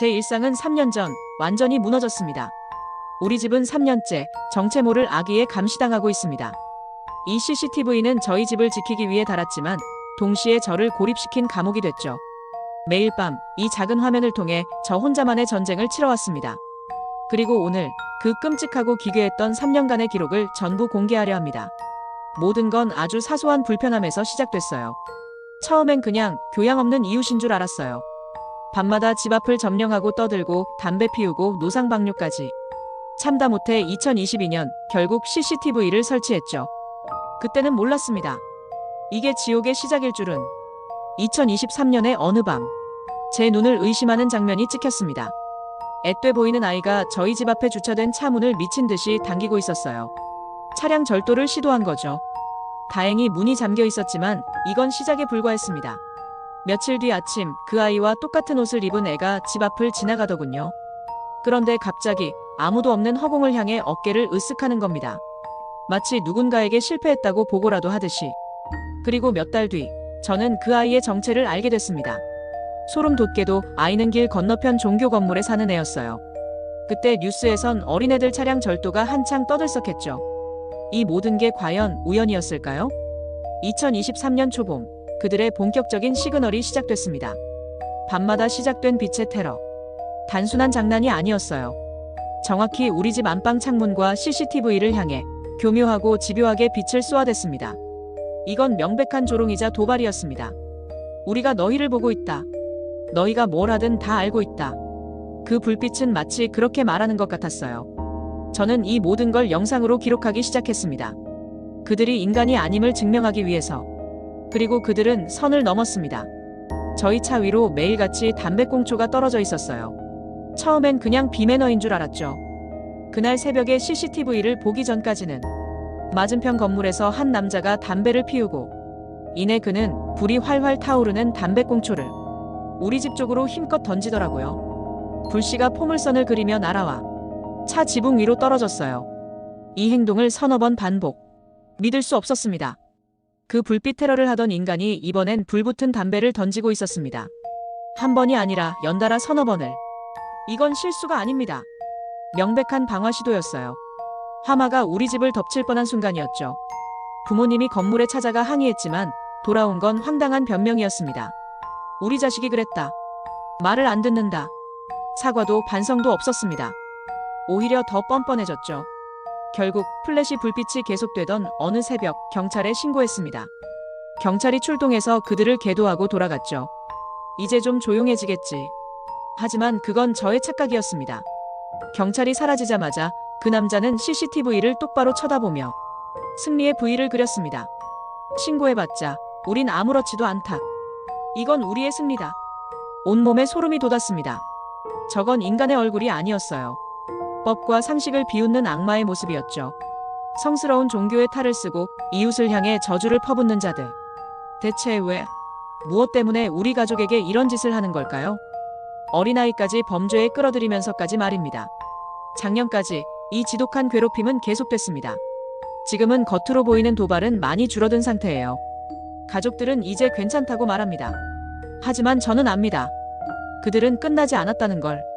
제 일상은 3년 전 완전히 무너졌습니다. 우리 집은 3년째 정체 모를 아기에 감시당하고 있습니다. 이 CCTV는 저희 집을 지키기 위해 달았지만 동시에 저를 고립시킨 감옥이 됐죠. 매일 밤 이 작은 화면을 통해 저 혼자만의 전쟁을 치러왔습니다. 그리고 오늘 그 끔찍하고 기괴했던 3년간의 기록을 전부 공개하려 합니다. 모든 건 아주 사소한 불편함에서 시작됐어요. 처음엔 그냥 교양 없는 이웃인 줄 알았어요. 밤마다 집 앞을 점령하고 떠들고 담배 피우고 노상방뇨까지. 참다 못해 2022년 결국 CCTV를 설치했죠. 그때는 몰랐습니다. 이게 지옥의 시작일 줄은. 2023년의 어느 밤, 제 눈을 의심하는 장면이 찍혔습니다. 앳돼 보이는 아이가 저희 집 앞에 주차된 차 문을 미친 듯이 당기고 있었어요. 차량 절도를 시도한 거죠. 다행히 문이 잠겨 있었지만 이건 시작에 불과했습니다. 며칠 뒤 아침 그 아이와 똑같은 옷을 입은 애가 집 앞을 지나가더군요. 그런데 갑자기 아무도 없는 허공을 향해 어깨를 으쓱하는 겁니다. 마치 누군가에게 실패했다고 보고라도 하듯이. 그리고 몇 달 뒤, 저는 그 아이의 정체를 알게 됐습니다. 소름 돋게도 아이는 길 건너편 종교 건물에 사는 애였어요. 그때 뉴스에선 어린애들 차량 절도가 한창 떠들썩했죠. 이 모든 게 과연 우연이었을까요? 2023년 초봄, 그들의 본격적인 시그널이 시작됐습니다. 밤마다 시작된 빛의 테러. 단순한 장난이 아니었어요. 정확히 우리 집 안방 창문과 CCTV를 향해 교묘하고 집요하게 빛을 쏘아댔습니다. 이건 명백한 조롱이자 도발이었습니다. 우리가 너희를 보고 있다. 너희가 뭘 하든 다 알고 있다. 그 불빛은 마치 그렇게 말하는 것 같았어요. 저는 이 모든 걸 영상으로 기록하기 시작했습니다. 그들이 인간이 아님을 증명하기 위해서. 그리고 그들은 선을 넘었습니다. 저희 차 위로 매일같이 담배꽁초가 떨어져 있었어요. 처음엔 그냥 비매너인 줄 알았죠. 그날 새벽에 CCTV를 보기 전까지는 맞은편 건물에서 한 남자가 담배를 피우고 이내 그는 불이 활활 타오르는 담배꽁초를 우리 집 쪽으로 힘껏 던지더라고요. 불씨가 포물선을 그리며 날아와 차 지붕 위로 떨어졌어요. 이 행동을 서너 번 반복. 믿을 수 없었습니다. 그 불빛 테러를 하던 인간이 이번엔 불붙은 담배를 던지고 있었습니다. 한 번이 아니라 연달아 서너 번을. 이건 실수가 아닙니다. 명백한 방화 시도였어요. 화마가 우리 집을 덮칠 뻔한 순간이었죠. 부모님이 건물에 찾아가 항의했지만 돌아온 건 황당한 변명이었습니다. 우리 자식이 그랬다. 말을 안 듣는다. 사과도 반성도 없었습니다. 오히려 더 뻔뻔해졌죠. 결국 플래시 불빛이 계속되던 어느 새벽 경찰에 신고했습니다. 경찰이 출동해서 그들을 계도하고 돌아갔죠. 이제 좀 조용해지겠지. 하지만 그건 저의 착각이었습니다. 경찰이 사라지자마자 그 남자는 CCTV를 똑바로 쳐다보며 승리의 V를 그렸습니다. 신고해봤자 우린 아무렇지도 않다. 이건 우리의 승리다. 온몸에 소름이 돋았습니다. 저건 인간의 얼굴이 아니었어요. 법과 상식을 비웃는 악마의 모습이었죠. 성스러운 종교의 탈을 쓰고 이웃을 향해 저주를 퍼붓는 자들. 대체 왜? 무엇 때문에 우리 가족에게 이런 짓을 하는 걸까요? 어린아이까지 범죄에 끌어들이면서까지 말입니다. 작년까지 이 지독한 괴롭힘은 계속됐습니다. 지금은 겉으로 보이는 도발은 많이 줄어든 상태예요. 가족들은 이제 괜찮다고 말합니다. 하지만 저는 압니다. 그들은 끝나지 않았다는 걸.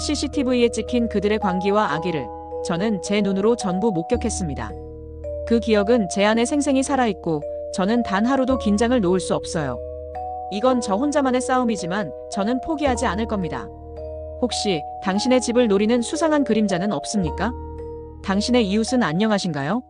CCTV에 찍힌 그들의 광기와 악의를 저는 제 눈으로 전부 목격했습니다. 그 기억은 제 안에 생생히 살아있고 저는 단 하루도 긴장을 놓을 수 없어요. 이건 저 혼자만의 싸움이지만 저는 포기하지 않을 겁니다. 혹시 당신의 집을 노리는 수상한 그림자는 없습니까? 당신의 이웃은 안녕하신가요?